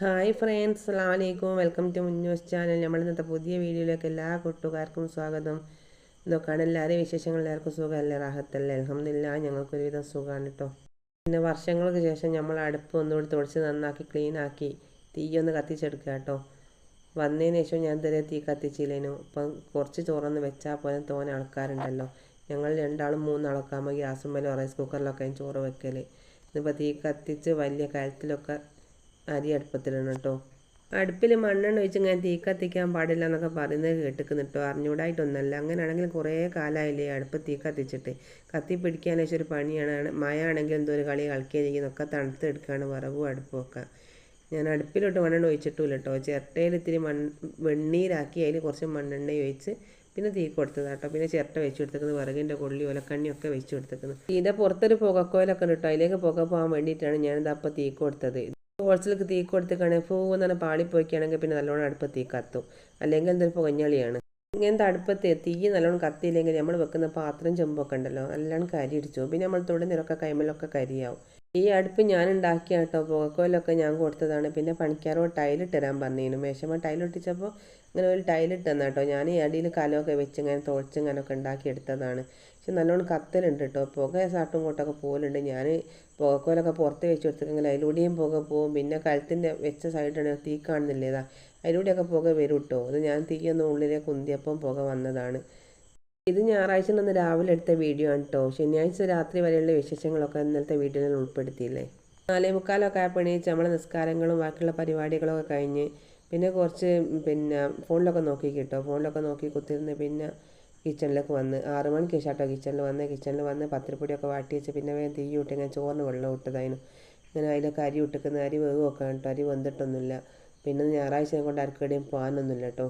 Hi friends അസ്സാം വലൈക്കും welcome to മുന്നൂസ് channel. നമ്മൾ ഇന്നത്തെ പുതിയ വീഡിയോയിലേക്ക് എല്ലാ കൂട്ടുകാർക്കും സ്വാഗതം. ഇതൊക്കെയാണ് എല്ലാവരെയും വിശേഷങ്ങൾ. എല്ലാവർക്കും സുഖമല്ലേ? റാഹത്തല്ലേ? അലഹമില്ല ഞങ്ങൾക്കൊരുവിധം സുഖമാണ് കേട്ടോ പിന്നെ വർഷങ്ങൾക്ക് ശേഷം നമ്മൾ അടുപ്പ് ഒന്നുകൂടി തുടച്ച് നന്നാക്കി ക്ലീനാക്കി തീയൊന്ന് കത്തിച്ചെടുക്കുക കേട്ടോ വന്നതിന് ശേഷം ഞാൻ ഇതുവരെ തീ കത്തിച്ചില്ലേനു. ഇപ്പം കുറച്ച് ചോറൊന്ന് വെച്ചാൽ പോലും തോനെ ആൾക്കാരുണ്ടല്ലോ. ഞങ്ങൾ രണ്ടാളും മൂന്നാളൊക്കെ ആകുമ്പോൾ ഗ്യാസുമ്മലോ റൈസ് കുക്കറിലൊക്കെ ചോറ് വെക്കൽ ഇതിപ്പോൾ തീ കത്തിച്ച് വലിയ കഴുത്തിലൊക്കെ അരി അടുപ്പത്തിലാണ് കേട്ടോ. അടുപ്പിൽ മണ്ണെണ്ണ ഒഴിച്ച് ഇങ്ങനെ തീ കത്തിക്കാൻ പാടില്ല എന്നൊക്കെ പറയുന്നത് കേട്ടിക്കുന്നു കേട്ടോ. അറിഞ്ഞൂടായിട്ടൊന്നല്ല അങ്ങനെയാണെങ്കിൽ കുറേ കാലമായില്ലേ അടുപ്പ് തീ കത്തിച്ചിട്ട്. കത്തി പിടിക്കാൻ ഒരു പണിയാണ്. മഴ ആണെങ്കിൽ എന്തോ ഒരു കളി കളിക്കാതിരിക്കുന്നൊക്കെ തണുത്തെടുക്കുകയാണ് വിറകും അടുപ്പൊക്കെ. ഞാൻ അടുപ്പിലോട്ട് മണ്ണെണ്ണ ഒഴിച്ചിട്ടില്ല കേട്ടോ. ചിരട്ടയിൽ ഇത്തിരി മണ്ണ് വെണ്ണീരാക്കി അതിൽ കുറച്ച് മണ്ണെണ്ണ ഒഴിച്ച് പിന്നെ തീ കൊടുത്തത് കേട്ടോ. പിന്നെ ചിരട്ട വെച്ച് കൊടുത്തേക്കുന്നത് വിറകിന്റെ കൊള്ളി ഒലക്കണ്ണിയൊക്കെ വെച്ച് കൊടുത്തേക്കുന്നത് ഇതിന്റെ പുറത്തൊരു പുകക്കോലൊക്കെ കേട്ടോ. അതിലേക്ക് പുക പോകാൻ വേണ്ടിയിട്ടാണ് ഞാനിത് അപ്പോൾ തീ കൊടുത്തത്. ഹോൾസിലേക്ക് തീ കൊടുത്തേക്കാണെങ്കിൽ പൂവെന്നാണ് പാളിപ്പോയിക്കുകയാണെങ്കിൽ പിന്നെ നല്ലോണം അടുപ്പത്ത് തീ കത്തും. അല്ലെങ്കിൽ എന്തൊരു പുകഞ്ഞളിയാണ്. ഇങ്ങനത്തെ അടുപ്പത്ത് തീ നല്ലോണം കത്തിയില്ലെങ്കിൽ നമ്മൾ വെക്കുന്ന പാത്രം ചെമ്പൊക്കെ ഉണ്ടല്ലോ നല്ലോണം കരി ഇടിച്ചു പിന്നെ നമ്മൾ തുടങ്ങിയൊക്കെ കൈമലൊക്കെ കരിയാവും. ഈ അടുപ്പ് ഞാൻ ഉണ്ടാക്കിയ കേട്ടോ പുകക്കോലൊക്കെ ഞാൻ കൊടുത്തതാണ്. പിന്നെ പണിക്കാരോട് ടൈലിട്ട് തരാൻ പറഞ്ഞിരുന്നു. മേശമ്മ ടൈലൊട്ടിച്ചപ്പോൾ ഇങ്ങനെ ഒരു ടൈലിട്ട് തന്നാട്ടോ ഞാൻ ഈ അടിയിൽ കലമൊക്കെ വെച്ച് ഇങ്ങനെ തുളച്ചിങ്ങനൊക്കെ ഉണ്ടാക്കി എടുത്തതാണ്. പക്ഷെ നല്ലോണം കത്തലുണ്ട് കേട്ടോ പുക സാട്ടും കൊട്ടൊക്കെ പോലുണ്ട് ഞാൻ പുകക്കോലൊക്കെ പുറത്ത് വെച്ച് കൊടുത്തിട്ടെങ്കിൽ അതിലൂടെയും പുക പോകും. പിന്നെ കഴുത്തിന്റെ വെച്ച സൈഡാണ് തീ കാണുന്നില്ലേതാ അതിലൂടെയൊക്കെ പുക വരും കേട്ടോ അത് ഞാൻ തീയൊന്ന് ഉള്ളിലേക്ക് കുന്തിയപ്പം പുക വന്നതാണ്. ഇത് ഞായറാഴ്ച നിന്ന് രാവിലെ എടുത്ത വീഡിയോ ആണ് കേട്ടോ ശനിയാഴ്ച രാത്രി വരെയുള്ള വിശേഷങ്ങളൊക്കെ ഇന്നലത്തെ വീഡിയോയിൽ ഉൾപ്പെടുത്തിയില്ലേ? നാലേ മുക്കാലൊക്കെ ആയപ്പോഴേച്ച് നമ്മളെ നിസ്കാരങ്ങളും ബാക്കിയുള്ള പരിപാടികളൊക്കെ കഴിഞ്ഞ് പിന്നെ കുറച്ച് പിന്നെ ഫോണിലൊക്കെ നോക്കി കേട്ടോ ഫോണിലൊക്കെ നോക്കി കുത്തിരുന്ന് പിന്നെ കിച്ചണിലേക്ക് വന്ന് ആറ് മണിക്ക് ശേഷം കേട്ടോ കിച്ചണിൽ വന്ന്. കിച്ചണിൽ വന്ന് പത്തിരിപ്പൊടിയൊക്കെ വാട്ടി വെച്ച് പിന്നെ വേഗം തീ ഇട്ട് ഇങ്ങനെ ചോറിന് വെള്ളം ഇട്ടതായിരുന്നു ഇങ്ങനെ അതിലൊക്കെ അരി ഇട്ടിക്കുന്ന അരി വേവുമൊക്കെ കേട്ടോ അരി വെന്തിട്ടൊന്നുമില്ല. പിന്നെ ഞായറാഴ്ച കൊണ്ട് ആർക്കെവിടെയും പോകാനൊന്നുമില്ല കേട്ടോ.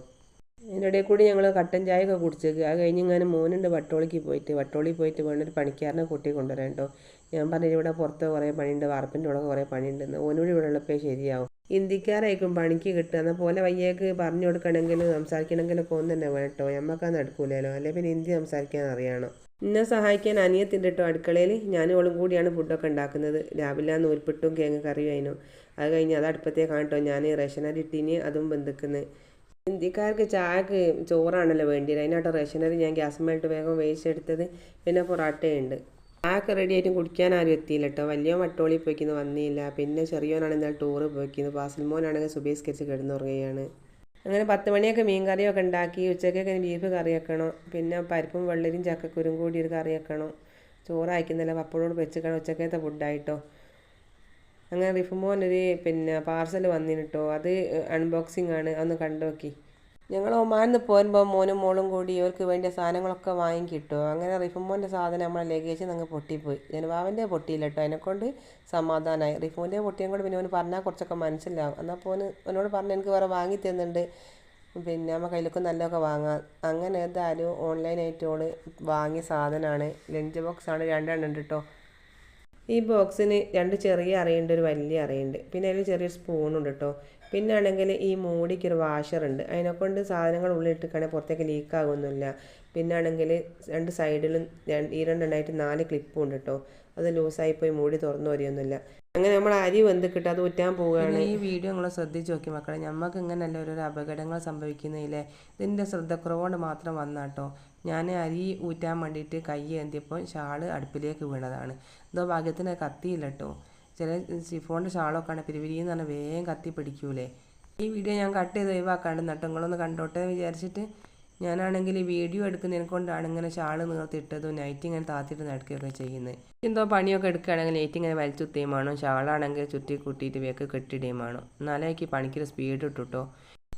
അതിന്റെ ഇടയിൽ കൂടി ഞങ്ങൾ കട്ടൻ ചായ ഒക്കെ കുടിച്ചേക്ക്. അത് കഴിഞ്ഞ് ഇങ്ങനെ മോനുണ്ട് വട്ടോളിക്ക് പോയിട്ട്. വട്ടോളി പോയിട്ട് വേണ്ടൊരു പണിക്കാരനെ കൂട്ടി കൊണ്ടുവരാൻ കേട്ടോ. ഞാൻ പറഞ്ഞു ഇവിടെ പുറത്ത് കുറേ പണിയുണ്ട്. വാർപ്പിന്റെ ഉള്ള കുറേ പണിയുണ്ടെന്ന് ഓനോട് ഇവിടെ ഉള്ളപ്പോൾ ശരിയാവും. ഹിന്ദിക്കാരായിരിക്കും പണിക്ക് കിട്ടുക. എന്നാൽ പോലെ വയ്യേക്ക് പറഞ്ഞു കൊടുക്കണമെങ്കിലും സംസാരിക്കണമെങ്കിലൊക്കെ ഒന്നും തന്നെ വേട്ടോ ഞമ്മക്കാൻ നടക്കൂലല്ലോ. അല്ലെ പിന്നെ ഹിന്ദി സംസാരിക്കാൻ അറിയണം. എന്നെ സഹായിക്കാൻ അനിയത്തിന്റെ കേട്ടോ അടുക്കളയിൽ ഞാനും ഓളും കൂടിയാണ് ഫുഡൊക്കെ ഉണ്ടാക്കുന്നത്. രാവിലെ നൂൽപ്പിട്ടും കേങ്ങ് കറിയും അതിനും അത് കഴിഞ്ഞ് അത് അടുപ്പത്തേക്ക് കാണട്ടോ ഞാൻ റേഷനരി ഇട്ടിന്. അതും ബന്ധുക്കുന്നത് ഹിന്ദിക്കാർക്ക് ചായക്ക് ചോറാണല്ലോ വേണ്ടിയത്. അതിനാട്ടോ അരി ഞാൻ ഗ്യാസ് മേലിട്ട് വേഗം വേവിച്ചെടുത്തത്. പിന്നെ പൊറാട്ടയുണ്ട്. ചായക്ക് റെഡി ആയിട്ടും കുടിക്കാൻ ആരും എത്തിയില്ല കേട്ടോ വലിയ വട്ടോളി പോയിക്കുന്നു വന്നില്ല. പിന്നെ ചെറിയോനാണെങ്കിൽ ടൂറ് പോയിക്കുന്നു. പാസൽമോനാണെങ്കിൽ സുബീസ്കരിച്ച് കിടന്നുറങ്ങുകയാണ്. അങ്ങനെ പത്ത് മണിയൊക്കെ മീൻ കറിയൊക്കെ ഉണ്ടാക്കി ഉച്ചക്കൊക്കെ ബീഫ് കറി വെക്കണം. പിന്നെ പരിപ്പും വെള്ളരിയും ചക്കക്കുരും കൂടി ഒരു കറി വെക്കണം. ചോറ് അയക്കുന്നില്ല പപ്പടോട് വെച്ചിക്കണം ഉച്ചക്കത്തെ ഫുഡായിട്ടോ അങ്ങനെ റിഫുമോൻ ഒരു പിന്നെ പാർസൽ വന്നിട്ടോ അത് അൺബോക്സിംഗ് ആണ്. അതൊന്ന് കണ്ടു നോക്കി ഞങ്ങൾ ഒമാനിന്ന് പോരുമ്പോൾ മോനും മോളും കൂടി ഇവർക്ക് വേണ്ട സാധനങ്ങളൊക്കെ വാങ്ങിക്കിട്ടു അങ്ങനെ റിഫുമോന്റെ സാധനം നമ്മളെ ലഗേജ് ഞങ്ങൾ പൊട്ടിപ്പോയി. ജനുവാവിന്റെ പൊട്ടിയില്ല കേട്ടോ അതിനെക്കൊണ്ട് സമാധാനമായി റിഫുമോന്റെ പൊട്ടിയും കൂടെ പിന്നെ അവന് പറഞ്ഞാൽ കുറച്ചൊക്കെ മനസ്സിലാവും. എന്നാൽ പോന് എന്നോട് പറഞ്ഞ് എനിക്ക് വേറെ വാങ്ങി തരുന്നുണ്ട് പിന്നെ നമ്മൾ കയ്യിലൊക്കെ നല്ലതൊക്കെ വാങ്ങാം. അങ്ങനെ ഏതായാലും ഓൺലൈനായിട്ട് ഓൾ വാങ്ങിയ സാധനമാണ് ലഞ്ച് ബോക്സാണ് രണ്ടെണ്ണം ഉണ്ട് കേട്ടോ ഈ ബോക്സിന് രണ്ട് ചെറിയ അറയുണ്ട് ഒരു വലിയ അറയുണ്ട്. പിന്നെ അതിൽ ചെറിയൊരു സ്പൂണുണ്ട് കേട്ടോ പിന്നെ ആണെങ്കിൽ ഈ മൂടിക്കൊരു വാഷറുണ്ട് അതിനെക്കൊണ്ട് സാധനങ്ങൾ ഉള്ളിലിട്ടിക്കാണെങ്കിൽ പുറത്തേക്ക് ലീക്ക് ആകുമൊന്നുമില്ല പിന്നെ ആണെങ്കിൽ രണ്ട് സൈഡിലും ഈ രണ്ടെണ്ണമായിട്ട് നാല് ക്ലിപ്പും ഉണ്ട് കേട്ടോ അത് ലൂസായി പോയി മൂടി തുറന്നു വരികയൊന്നുമില്ല. അങ്ങനെ നമ്മൾ അരി വെന്ത് കിട്ടും അത് ഊറ്റാൻ പോവുകയാണ്. ഈ വീഡിയോ നിങ്ങൾ ശ്രദ്ധിച്ച് നോക്കി മക്കളെ. നമുക്ക് ഇങ്ങനെയല്ല ഓരോരോ അപകടങ്ങൾ സംഭവിക്കുന്നില്ലേ ഇതിന്റെ ശ്രദ്ധക്കുറവുകൊണ്ട് മാത്രം വന്നാട്ടോ. ഞാൻ അരി ഊറ്റാൻ വേണ്ടിയിട്ട് കൈ ഏന്തിയപ്പോൾ ഷാൾ അടുപ്പിലേക്ക് വീണതാണ്. എന്തോ ഭാഗ്യത്തിന് കത്തിയില്ല കേട്ടോ ചില സിഫോണിന്റെ ഷാളൊക്കെ ആണ് പിരിവിരിയെന്ന് പറഞ്ഞാൽ വേഗം കത്തി പിടിക്കൂലേ. ഈ വീഡിയോ ഞാൻ കട്ട് ചെയ്ത് ഒഴിവാക്കാണ്ട് നട്ടങ്ങളൊന്ന് കണ്ടോട്ടെ വിചാരിച്ചിട്ട് ഞാനാണെങ്കിൽ ഈ വീഡിയോ എടുക്കുന്നതിനെ കൊണ്ടാണ് ഇങ്ങനെ ഷാൾ നീർത്തിട്ടതും നൈറ്റ് ഇങ്ങനെ താത്തിട്ട് നടക്കുകയൊക്കെ ചെയ്യുന്നത്. എന്തോ പണിയൊക്കെ എടുക്കുകയാണെങ്കിൽ നൈറ്റ് ഇങ്ങനെ വലിച്ചുത്തേയും വേണം. ഷാളാണെങ്കിൽ ചുറ്റി കൂട്ടിയിട്ട് വേക്ക് കെട്ടിടുകയും വേണം. എന്നാലേക്ക് പണിക്കൊരു സ്പീഡ് ഇട്ടുട്ടോ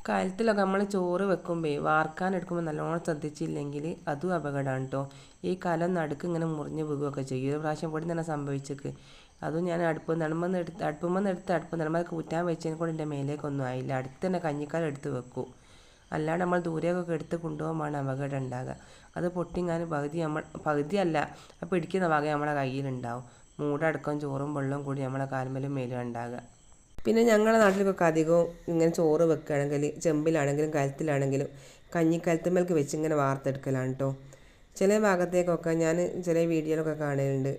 കാലത്തിലൊക്കെ നമ്മൾ ചോറ് വെക്കുമ്പോൾ വാർക്കാൻ എടുക്കുമ്പോൾ നല്ലോണം ശ്രദ്ധിച്ചില്ലെങ്കിൽ അതും അപകടമാണ് കേട്ടോ ഈ കലം നടുക്ക് ഇങ്ങനെ മുറിഞ്ഞ് വീകുകയൊക്കെ ചെയ്യും. ഒരു പ്രാവശ്യം ഇവിടെ തന്നെ സംഭവിച്ചേക്ക്. അതും ഞാൻ അടുപ്പ് നടുമ്പെന്ന് എടുത്ത് അടുപ്പുമെന്ന് എടുത്ത് അടുപ്പ് നടുമ്പോൾ കൂറ്റാൻ വെച്ചതിനെ കൊണ്ട് എന്റെ മേലേക്കൊന്നും ആയില്ല. അടുത്ത് തന്നെ കഞ്ഞിക്കാലം എടുത്ത് വെക്കൂ. അല്ലാണ്ട് നമ്മൾ ദൂരെയൊക്കെ എടുത്ത് കൊണ്ടുപോകുമ്പോൾ അപകടം ഉണ്ടാകുക. അത് പൊട്ടിങ്ങാനും പകുതി നമ്മൾ പകുതിയല്ല ആ പിടിക്കുന്ന വക നമ്മളെ കയ്യിലുണ്ടാവും. മൂടടക്കം ചോറും വെള്ളവും കൂടി നമ്മളെ കാൽമലും മേലും ഉണ്ടാകുക. പിന്നെ ഞങ്ങളുടെ നാട്ടിലൊക്കെ അധികവും ഇങ്ങനെ ചോറ് വെക്കുകയാണെങ്കിൽ ചെമ്പിലാണെങ്കിലും കലത്തിലാണെങ്കിലും കഞ്ഞിക്കലത്തുമ്മൽക്ക് വെച്ച് ഇങ്ങനെ വാർത്തെടുക്കലാണ് കേട്ടോ ചില ഭാഗത്തേക്കൊക്കെ ഞാൻ ചില വീഡിയോയിലൊക്കെ കാണലുണ്ട്.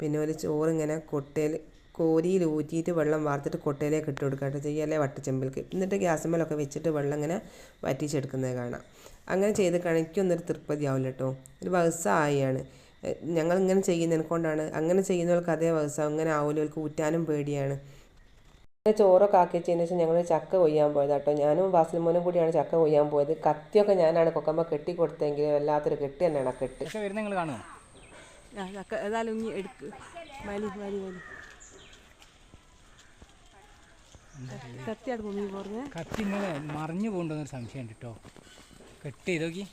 പിന്നെ ഒരു ചോറ് ഇങ്ങനെ കൊട്ടയിൽ കോരിയിൽ ഊറ്റിയിട്ട് വെള്ളം വാർത്തിട്ട് കൊട്ടയിലേക്ക് ഇട്ട് കൊടുക്കുക കേട്ടോ. ചെയ്യാല്ലേ വട്ടച്ചെമ്പിലേക്ക് എന്നിട്ട് ഗ്യാസമ്മലൊക്കെ വെച്ചിട്ട് വെള്ളം ഇങ്ങനെ വറ്റിച്ചെടുക്കുന്നത് കാണാം. അങ്ങനെ ചെയ്ത് കണിക്കൊന്നൊരു തൃപ്തി ആവില്ല കേട്ടോ. ഒരു വയസ്സായാണ്. ഞങ്ങൾ ഇങ്ങനെ ചെയ്യുന്നതിനെ കൊണ്ടാണ്. അങ്ങനെ ചെയ്യുന്നവർക്ക് അതേ വയസ്സ് അങ്ങനെ ആവില്ലവർക്ക് ഊറ്റാനും പേടിയാണ്. അങ്ങനെ ചോറൊക്കെ ആക്കി വെച്ചതിന് ശേഷം ഞങ്ങൾ ചക്ക കൊയ്യാൻ പോയത് കേട്ടോ. ഞാനും ബാസിൽമോനും കൂടിയാണ് ചക്ക കൊയ്യാൻ പോയത്. കത്തിയൊക്കെ ഞാനാണ് കൊക്കമ്മ കെട്ടി കൊടുത്തെങ്കിൽ വല്ലാത്തൊരു കെട്ടി തന്നെയാണ് കെട്ടി. വരുന്ന നിങ്ങൾ ഏതായാലും ഇനി എടുക്ക്. വലി വലി വലി. കത്തിയാണ് മമ്മി പറഞ്ഞ്. കത്തി ഇങ്ങനെ മറിഞ്ഞു പോകണ്ടെന്നൊരു സംശയമുണ്ട് കേട്ടോ. കെട്ട് ചെയ്ത് നോക്കി.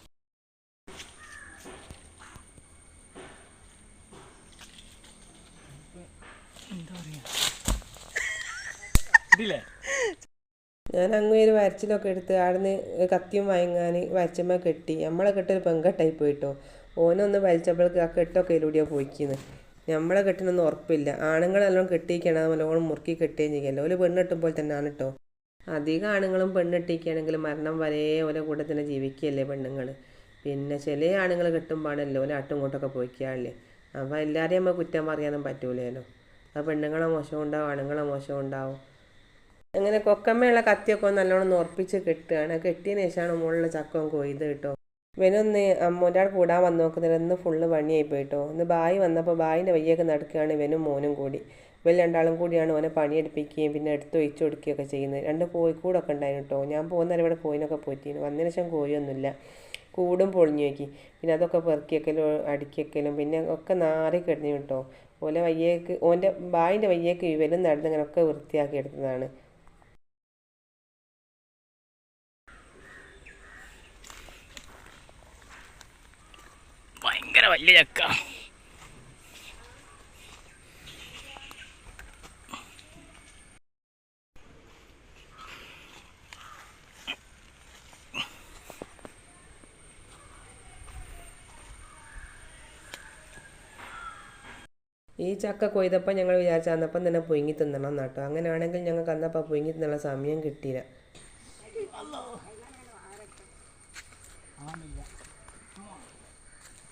എന്താ പറയാ? ഇതില്ലേ? ഞാൻ അങ്ങ് ഒരു വരച്ചിലൊക്കെ എടുത്ത് ആടുന്ന് കത്തിയും വാങ്ങാൻ വരച്ചമ്മ കെട്ടി. നമ്മളെ കെട്ടൊരു പെങ്കെട്ടായി പോയിട്ടോ. ഓനൊന്ന് വലിച്ചപ്പോഴേക്ക് ആ കെട്ടൊക്കെ ഇതിലൂടെയാണ് പോയിക്കുന്നത് നമ്മളെ കെട്ടിനൊന്നും ഉറപ്പില്ല. ആണുങ്ങളെല്ലാം കെട്ടിയിരിക്കണം നല്ലോണം മുറുക്കി കെട്ടുകയും ചെയ്യല്ലോ. ഓൽ പെണ്ണെട്ടുമ്പോൾ തന്നെയാണ് കേട്ടോ അധികം ആണുങ്ങളും പെണ്ണിട്ടിരിക്കുകയാണെങ്കിൽ മരണം വരെ ഓലെ കൂടെ തന്നെ ജീവിക്കുകയല്ലേ പെണ്ണുങ്ങൾ പിന്നെ ചില ആണുങ്ങൾ കെട്ടുമ്പോഴാണല്ലോ ഓലെ ആട്ടും കൂട്ടൊക്കെ പോയിക്കാറില്ലേ അപ്പോൾ എല്ലാവരെയും നമ്മൾ കുറ്റം പറയാനും പറ്റൂലല്ലോ. ആ പെണ്ണുങ്ങളെ മോശം ഉണ്ടാവും ആണുങ്ങളെ മോശം ഉണ്ടാവും. അങ്ങനെ കൊക്കമ്മയുള്ള കത്തിയൊക്കെ നല്ലോണം ഉറപ്പിച്ച് കെട്ടുകയാണ്. കെട്ടിയതിന് ശേഷമാണ് മുകളിലെ ചക്കം കൊയ്ത് കേട്ടോ ഇവനൊന്ന് അമ്മോന്റെ ആൾ കൂടാൻ വന്ന് നോക്കുന്നില്ല ഇന്ന് ഫുള്ള് പണിയായി പോയിട്ടോ. ഇന്ന് ബായി വന്നപ്പോൾ ബായിന്റെ വയ്യൊക്കെ നടക്കുകയാണ് ഇവനും മോനും കൂടി. ഇവർ രണ്ടാളും കൂടിയാണ് ഓനെ പണിയെടുപ്പിക്കുകയും പിന്നെ എടുത്ത് ഒഴിച്ചു കൊടുക്കുകയൊക്കെ ചെയ്യുന്നത്. രണ്ട് കോഴിക്കൂടൊക്കെ ഉണ്ടായിരുന്നു കേട്ടോ. ഞാൻ പോകുന്നവരെ ഇവിടെ കോയിനൊക്കെ പോയിട്ടിരുന്നു. വന്നതിന് ശേഷം കോഴിയൊന്നുമില്ല. കൂടും പൊളിഞ്ഞു നോക്കി. പിന്നെ അതൊക്കെ പെറുക്കിയൊക്കലും അടിക്കലും പിന്നെ ഒക്കെ നാറി കിടന്നു കേട്ടോ. ഓലെ വയ്യേക്ക് ഓന്റെ ബായിന്റെ വയ്യേക്ക് ഇവരും നടന്ന് ഇങ്ങനെ ഒക്കെ വൃത്തിയാക്കി എടുത്തതാണ്. വലിയ ചക്ക. ഈ ചക്ക കൊയ്തപ്പോൾ ഞങ്ങൾ വിചാരിച്ച അന്നപ്പം തന്നെ പുഴുങ്ങി തിന്നണം എന്നാട്ടോ. അങ്ങനെയാണെങ്കിൽ ഞങ്ങൾക്ക് അന്നപ്പം പുഴുങ്ങി തിന്നുള്ള സമയം കിട്ടിയില്ല.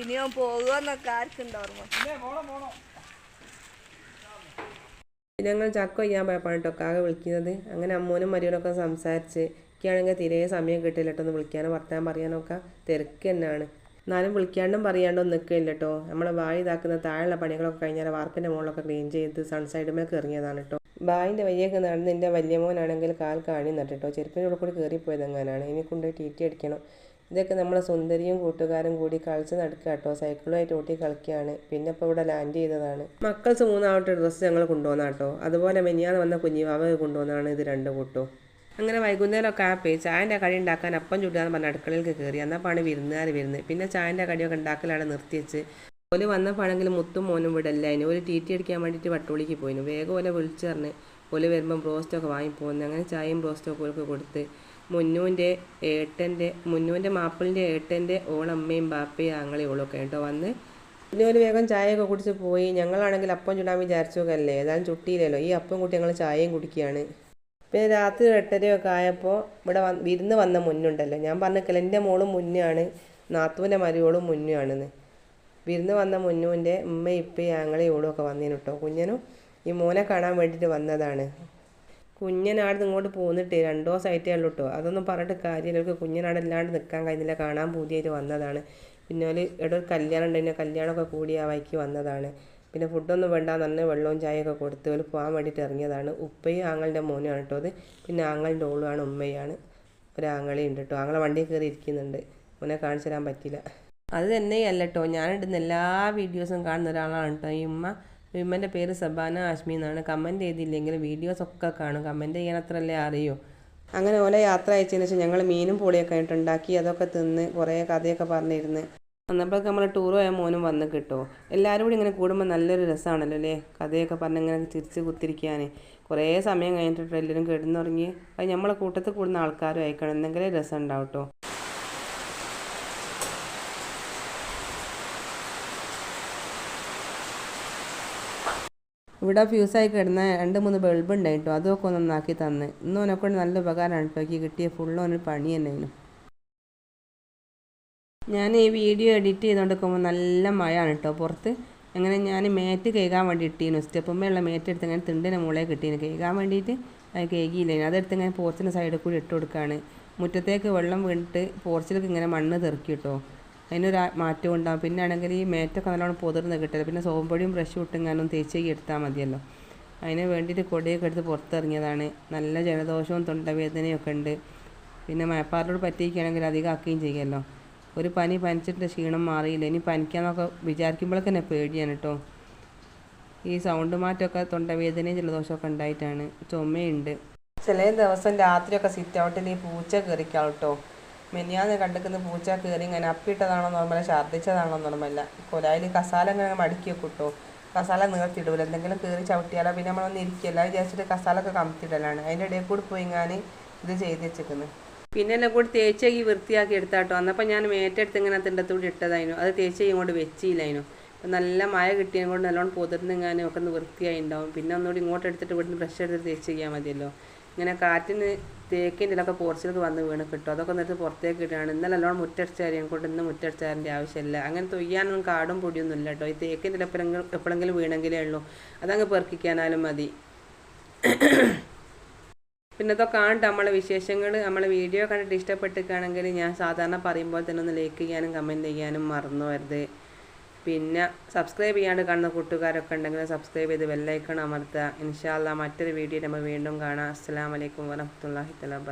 ഇനിയും പോകുമെന്നൊക്കെ ആർക്കുണ്ടോ ഓർമ്മ? ഞങ്ങൾ ചക്ക കൊയ്യാൻ പോയപ്പോഴാണ് കേട്ടോ കാക വിളിക്കുന്നത്. അങ്ങനെ അമ്മോനും മരിയോടൊക്കെ സംസാരിച്ച് എനിക്കാണെങ്കിൽ തീരെ സമയം കിട്ടില്ല കേട്ടോ ഒന്ന് വിളിക്കാനോ വർത്താനം പറയാനൊക്കെ തിരക്ക് തന്നെയാണ്. എന്നാലും വിളിക്കാണ്ടും പറയാണ്ടും നിൽക്കില്ല കേട്ടോ. നമ്മളെ വായി ഇതാക്കുന്ന താഴെയുള്ള പണികളൊക്കെ കഴിഞ്ഞാൽ വാർപ്പിന്റെ മുകളിലൊക്കെ ക്ലീൻ ചെയ്ത് സൺസൈഡുമേക്ക് ഇറങ്ങിയതാണ് കേട്ടോ. ബായിന്റെ വയ്യൊക്കെ നടന്ന് എന്റെ വലിയ മോനാണെങ്കിൽ കാൽ കാണി നട്ടിട്ടോ ചെരുപ്പിനോട് കൂടി കയറിപ്പോയത് എങ്ങനെയാണ് ഇനി കൊണ്ടുപോയി ടി ടി അടിക്കണം. ഇതൊക്കെ നമ്മളെ സുന്ദരിയും കൂട്ടുകാരും കൂടി കളിച്ച് നടക്കുക കേട്ടോ. സൈക്കിളുമായിട്ട് ഓട്ടി കളിക്കുകയാണ്. പിന്നെ ഇപ്പോൾ ഇവിടെ ലാൻഡ് ചെയ്തതാണ്. മക്കൾസ് മൂന്നാവട്ടെ ഡ്രസ്സ് ഞങ്ങൾ കൊണ്ടുവന്ന കേട്ടോ. അതുപോലെ മെനിയാന്ന് വന്ന കുഞ്ഞിവാവ കൊണ്ടുവന്നാണ് ഇത് രണ്ട് കൂട്ടോ. അങ്ങനെ വൈകുന്നേരമൊക്കെ പേ ചായന്റെ കടി ഉണ്ടാക്കാൻ അപ്പം ചുട്ടാന്ന് പറഞ്ഞ അടുക്കളയിലേക്ക് കയറി എന്നപ്പാണ് വിരുന്നുകാർ വരുന്നത്. പിന്നെ ചായന്റെ കടിയൊക്കെ ഉണ്ടാക്കലാണ് നിർത്തിവെച്ച് ഓൽ വന്നപ്പോഴെങ്കിൽ മുത്തും മോനും വിടല്ല അതിന് ഒരു ടി ടി അടിക്കാൻ വേണ്ടിയിട്ട് വട്ടോളിക്ക് പോയിന്. വേഗം ഓലെ വിളിച്ചു പറഞ്ഞ്. ഓൽ വരുമ്പം ബ്രോസ്റ്റൊക്കെ വാങ്ങിപ്പോകുന്നു അങ്ങനെ ചായയും ബ്രോസ്റ്റൊക്കെ ഓൾക്ക് കൊടുത്ത്. മുന്നൂന്റെ ഏട്ടന്റെ മുന്നൂന്റെ മാപ്പിളിന്റെ ഏട്ടന്റെ ഓളമ്മയും ബാപ്പയും ആങ്ങളെ ഓളൊക്കെ കേട്ടോ വന്ന് പിന്നെ ഒരു വേഗം ചായയൊക്കെ കുടിച്ച് പോയി. ഞങ്ങളാണെങ്കിൽ അപ്പം ചുടാൻ വിചാരിച്ചൊക്കെ ഏതായാലും ചുട്ടിയില്ലല്ലോ. ഈ അപ്പം കൂട്ടി ഞങ്ങൾ ചായയും കുടിക്കുകയാണ്. പിന്നെ രാത്രി എട്ടരയൊക്കെ ആയപ്പോൾ ഇവിടെ വന്ന് വിരുന്ന് വന്ന മുന്നുണ്ടല്ലോ. ഞാൻ പറഞ്ഞില്ല എന്റെ മോളും മുന്നാണ് നാത്തൂന്റെ മരുവോളും മുന്നുമാണെന്ന് വിരുന്ന് വന്ന മുന്നുവിന്റെ ഉമ്മ ഇപ്പയും ആങ്ങളെയും ഓളും ഒക്കെ വന്നേനു കേട്ടോ കുഞ്ഞനും ഈ മോനെ കാണാൻ വേണ്ടിയിട്ട് വന്നതാണ്. കുഞ്ഞനാട് ഇങ്ങോട്ട് പോന്നിട്ട് രണ്ടു ദിവസമായിട്ടേ ഉള്ളൂ കേട്ടോ അതൊന്നും പറഞ്ഞിട്ട് കാര്യമില്ല. അവർക്ക് കുഞ്ഞനാട് അല്ലാണ്ട് നിൽക്കാൻ കഴിഞ്ഞില്ല. കാണാൻ പൂതിയായിട്ട് വന്നതാണ്. പിന്നെ ഒരു ഇവിടെ ഒരു കല്യാണം ഉണ്ടായിരുന്നു. കല്യാണമൊക്കെ കൂടി ആ വഴിക്ക് വന്നതാണ്. പിന്നെ ഫുഡൊന്നും വേണ്ട നന്നെ വെള്ളവും ചായയൊക്കെ കൊടുത്ത് അവർ പോകാൻ വേണ്ടിയിട്ട് ഇറങ്ങിയതാണ്. ഉപ്പയും ആങ്ങളുടെ മോനുമാണ് കേട്ടോ അത് പിന്നെ ആങ്ങളുടെ ഓളുമാണ് ഉമ്മയാണ് ഒരു ഉണ്ട് കേട്ടോ ആങ്ങളെ വണ്ടിയിൽ കയറി ഇരിക്കുന്നുണ്ട്. മോനെ കാണിച്ചു തരാൻ പറ്റില്ല അത് തന്നെയല്ല കേട്ടോ ഞാനിടുന്ന എല്ലാ വീഡിയോസും കാണുന്ന ഒരാളാണ് കേട്ടോ ഈ ഉമ്മ. ഉമ്മന്റെ പേര് സബാന ആഷ്മി എന്നാണ്. കമന്റ് ചെയ്തില്ലെങ്കിൽ വീഡിയോസ് ഒക്കെ കാണും. കമന്റ് ചെയ്യാൻ അത്രല്ലേ അറിയൂ. അങ്ങനെ ഓലെ യാത്ര അയച്ചതിന് ശേഷം ഞങ്ങൾ മീനും പൊളിയൊക്കെ ആയിട്ട് ഉണ്ടാക്കി അതൊക്കെ തിന്ന് കുറേ കഥയൊക്കെ പറഞ്ഞിരുന്ന്. അന്നപ്പോഴൊക്കെ നമ്മൾ ടൂർ പോയ മോനും വന്ന് കിട്ടുമോ എല്ലാവരും കൂടി ഇങ്ങനെ കൂടുമ്പോൾ നല്ലൊരു രസമാണല്ലോ അല്ലേ? കഥയൊക്കെ പറഞ്ഞ് ഇങ്ങനെ ചിരിച്ച് കുത്തിരിക്കാൻ കുറേ സമയം കഴിഞ്ഞിട്ട് എല്ലാവരും കിടന്നുറങ്ങി. അത് നമ്മളെ കൂട്ടത്തിൽ കൂടുന്ന ആൾക്കാരും അയക്കണം എന്തെങ്കിലും രസം ഉണ്ടാവും കേട്ടോ ഇവിടെ ഫ്യൂസായി കിടന്ന രണ്ട് മൂന്ന് ബൾബ് ഉണ്ടായിട്ടോ അതൊക്കെ ഒന്ന് നന്നാക്കി തന്ന്. ഇന്ന് ഓനെക്കൊണ്ട് നല്ല ഉപകാരമാണ് കേട്ടോ എനിക്ക് കിട്ടിയ ഫുള്ള് ഒരു പണി തന്നെയായിരുന്നു ഞാൻ ഈ വീഡിയോ എഡിറ്റ് ചെയ്തുകൊണ്ടിരിക്കുമ്പോൾ നല്ല മഴയാണ് കേട്ടോ പുറത്ത്. അങ്ങനെ ഞാൻ മേറ്റ് കേൾക്കാൻ വേണ്ടി ഇട്ടീനു. സ്റ്റെപ്പുമ്മയുള്ള മേറ്റ് എടുത്ത് ഇങ്ങനെ തിണ്ടിന് മുളെ കിട്ടീന്. കേൾക്കാൻ വേണ്ടിയിട്ട് അത് കേൾക്കിയില്ല അതെടുത്ത് ഇങ്ങനെ പോർച്ചിന്റെ സൈഡിൽ കൂടി ഇട്ട് കൊടുക്കുകയാണ് മുറ്റത്തേക്ക് വെള്ളം വീണിട്ട് പോർച്ചിലേക്ക് ഇങ്ങനെ മണ്ണ് തെറുക്കി കേട്ടോ അതിനൊരു മാറ്റം ഉണ്ടാകും പിന്നെ ആണെങ്കിൽ ഈ മേറ്റൊക്കെ നല്ലോണം പൊതിർന്ന് കിട്ടില്ല പിന്നെ സോമ്പൊടിയും ബ്രഷും ഇട്ടെങ്ങാനും തേച്ചേക്ക് എടുത്താൽ മതിയല്ലോ. അതിന് വേണ്ടിയിട്ട് കൊടിയൊക്കെ എടുത്ത് പുറത്തിറങ്ങിയതാണ്. നല്ല ജലദോഷവും തൊണ്ടവേദനയും ഒക്കെ ഉണ്ട്. പിന്നെ മഴപ്പാറിലോട് പറ്റിയിരിക്കുകയാണെങ്കിൽ അധികം ആക്കുകയും ചെയ്യുമല്ലോ ഒരു പനി പനിച്ചിട്ട് ക്ഷീണം മാറിയില്ല. ഇനി പനിക്കാന്നൊക്കെ വിചാരിക്കുമ്പോഴൊക്കെ തന്നെ പേടിയാണ് കേട്ടോ. ഈ സൗണ്ട് മാറ്റമൊക്കെ തൊണ്ടവേദനയും ജലദോഷമൊക്കെ ഉണ്ടായിട്ടാണ്. ചുമയുണ്ട്. ചില ദിവസം രാത്രിയൊക്കെ സിറ്റ് ഔട്ടിൽ ഈ പൂച്ച കയറിക്കാം കേട്ടോ. മെനിയാന്ന് കണ്ടിക്കുന്ന പൂച്ച കയറി ഇങ്ങനെ അപ്പിട്ടതാണോ നോർമല ഛർദ്ദിച്ചതാണോ നോർമല കൊലായിൽ കസാല ഇങ്ങനെ മടക്കി വെക്കും കേട്ടോ കസാല നീർത്തിടൂല എന്തെങ്കിലും കയറി ചവിട്ടിയാലോ പിന്നെ നമ്മളൊന്ന് ഇരിക്കില്ല. വിചാരിച്ചിട്ട് കസാലൊക്കെ ഒക്കെ കമത്തിടലാണ് അതിന്റെ ഇടയിൽ കൂടി പോയി ഞാൻ ഇത് ചെയ്ത് വെച്ചേക്കുന്നത് പിന്നെ എല്ലാം കൂടി തേച്ചേക്ക് വൃത്തിയാക്കി എടുത്താട്ടോ. അന്നപ്പോൾ ഞാൻ മേറ്റെടുത്ത് ഇങ്ങനെ തിണ്ടത്തൂടി ഇട്ടതായിരുന്നു. അത് തേച്ചേക്ക് ഇങ്ങോട്ട് വെച്ചില്ലായിരുന്നു. അപ്പം നല്ല മഴ കിട്ടിയതുകൊണ്ട് നല്ലോണം പൊതിർന്നെങ്ങാനും ഒക്കെ ഒന്ന് വൃത്തിയായി ഉണ്ടാവും. പിന്നെ ഒന്നുകൂടി ഇങ്ങോട്ട് എടുത്തിട്ട് ഇവിടുന്ന് ബ്രഷ് എടുത്ത് തേച്ച് ചെയ്യാൻ മതിയല്ലോ. ഇങ്ങനെ കാറ്റിന് തേക്കിന്റെ ഇതിലൊക്കെ പോർച്ചിലൊക്കെ വന്ന് വീണ് കിട്ടും. അതൊക്കെ എന്നിട്ട് പുറത്തേക്ക് ഇടുകയാണ്. ഇന്നലെ നല്ലോണം മുറ്റടിച്ചാരിയും കൊണ്ട് ഇന്ന് മുറ്റടിച്ചാറിന്റെ ആവശ്യമില്ല. അങ്ങനെ തൊയ്യാനൊന്നും കാടും പൊടിയൊന്നും ഇല്ല കേട്ടോ. ഈ തേക്കിന്റെ എപ്പോഴെങ്കിലും എപ്പോഴെങ്കിലും വീണെങ്കിലേ ഉള്ളൂ. അതങ്ങ് പെറുക്കിക്കാനാലും മതി. പിന്നെ ഇതൊക്കെ ആണ്ട് നമ്മളെ വിശേഷങ്ങൾ നമ്മളെ വീഡിയോ കണ്ടിട്ട് ഇഷ്ടപ്പെട്ടിരിക്കുകയാണെങ്കിൽ ഞാൻ സാധാരണ പറയുമ്പോൾ തന്നെ ഒന്ന് ലൈക്ക് ചെയ്യാനും കമന്റ് ചെയ്യാനും മറന്നു വരുത് പിന്നെ സബ്സ്ക്രൈബ് ചെയ്യാണ്ട് കാണുന്ന കൂട്ടുകാരൊക്കെ ഉണ്ടെങ്കിൽ സബ്സ്ക്രൈബ് ചെയ്ത് ബെല്ലൈക്കൺ അമർത്തുക. ഇൻഷാല്ല മറ്റൊരു വീഡിയോ നമ്മൾ വീണ്ടും കാണാം. അസ്സാം വലൈക്കും വരഹമുല്ലാ തല